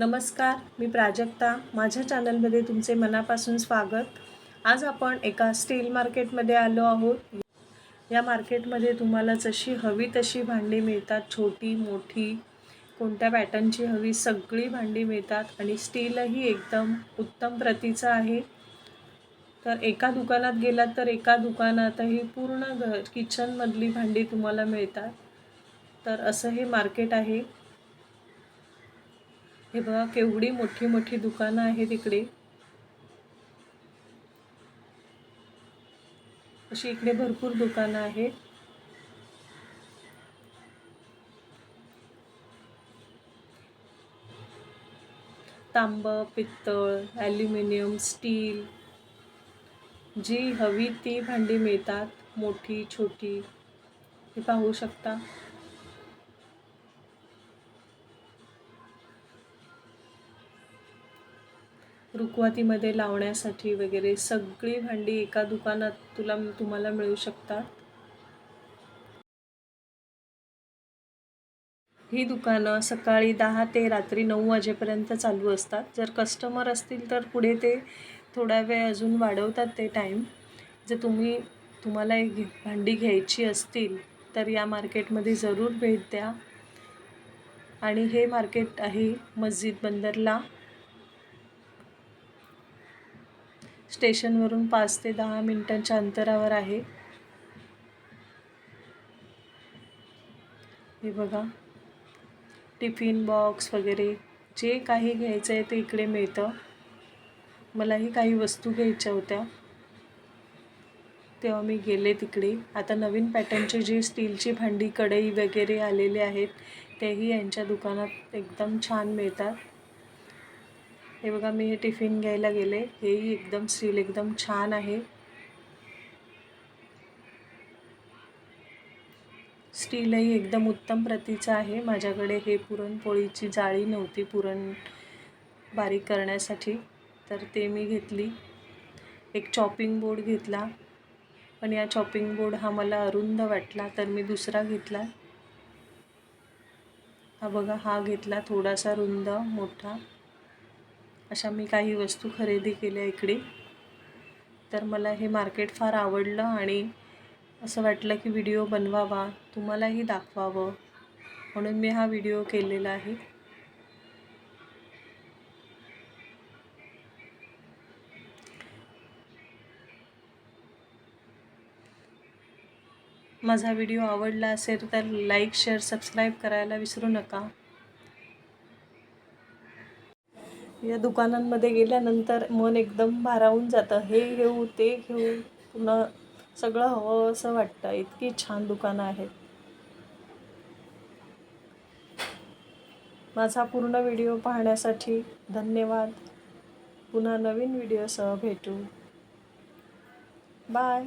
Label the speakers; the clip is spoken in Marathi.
Speaker 1: नमस्कार मी प्राजक्ता. माझ्या चॅनलमध्ये तुमचे मनापासून स्वागत. आज आपण एका स्टील मार्केटमध्ये आलो आहोत. या मार्केटमध्ये तुम्हाला जशी हवी तशी भांडी मिळतात छोटी मोठी. कोणत्या पॅटर्नची हवी सगळी भांडी मिळतात आणि स्टीलही एकदम उत्तम प्रतीचं आहे. तर एका दुकानात गेलात तर एका दुकानातही पूर्ण घर किचनमधली भांडी तुम्हाला मिळतात. तर असं हे मार्केट आहे. हे बघा केवढी मोठी मोठी दुकानं आहेत इकडे. अशी इकडे भरपूर दुकानं आहेत. तांब पित्तळ ॲल्युमिनियम स्टील. जी हवी ती भांडी मिळतात मोठी छोटी. हे पाहू शकता. रुखवातीमध्ये लावण्यासाठी वगैरे सगळी भांडी एका दुकानात तुला तुम्हाला मिळू शकतात? ही दुकानं सकाळी दहा ते रात्री नऊ वाजेपर्यंत चालू असतात. जर कस्टमर असतील तर पुढे ते थोडा वेळ अजून वाढवतात ते टाईम जर तुम्ही तुम्हाला एक भांडी घ्यायची असतील तर या मार्केटमध्ये जरूर भेट द्या. आणि हे मार्केट आहे मस्जिद बंदरला. स्टेशनवरून पाच ते दहा मिनिटांच्या अंतरावर आहे. हे बघा. टिफिन बॉक्स वगैरे जे काही घ्यायचं आहे ते इकडे मिळतं. मलाही काही वस्तू घ्यायच्या होत्या. तेव्हा मी गेले तिकडे. आता नवीन पॅटर्नचे जे स्टीलची भांडी कढई वगैरे आलेले आहेत तेही यांच्या दुकानात एकदम छान मिळतात. हे बघा मी हे टिफिन घ्यायला गेले. हेही एकदम स्टील एकदम छान आहे. स्टीलही एकदम उत्तम प्रतीचं आहे. माझ्याकडे हे पुरणपोळीची जाळी नव्हती पुरण बारीक करण्यासाठी. तर ते मी घेतली. एक चॉपिंग बोर्ड घेतला. पण या चॉपिंग बोर्ड हा मला अरुंद वाटला तर मी दुसरा घेतला. हा बघा हा घेतला थोडासा रुंद मोठा. अशा मी काही वस्तू खरेदी केल्या इकडे. तर मला हे मार्केट फार आवडलं आणि असं वाटलं की व्हिडिओ बनवावा तुम्हालाही दाखवावं म्हणून मी हा व्हिडिओ केलेला आहे. माझा व्हिडिओ आवडला असेल तर लाईक शेअर सबस्क्राईब करायला विसरू नका. या दुकानांमध्ये गेल्यानंतर मन एकदम भारावून जातं. हे घेऊ ते घेऊ. पुन्हा सगळं हवं असं वाटतं. इतकी छान दुकानं आहेत. माझा पूर्ण व्हिडिओ पाहण्यासाठी धन्यवाद. पुन्हा नवीन व्हिडिओसह भेटू. बाय.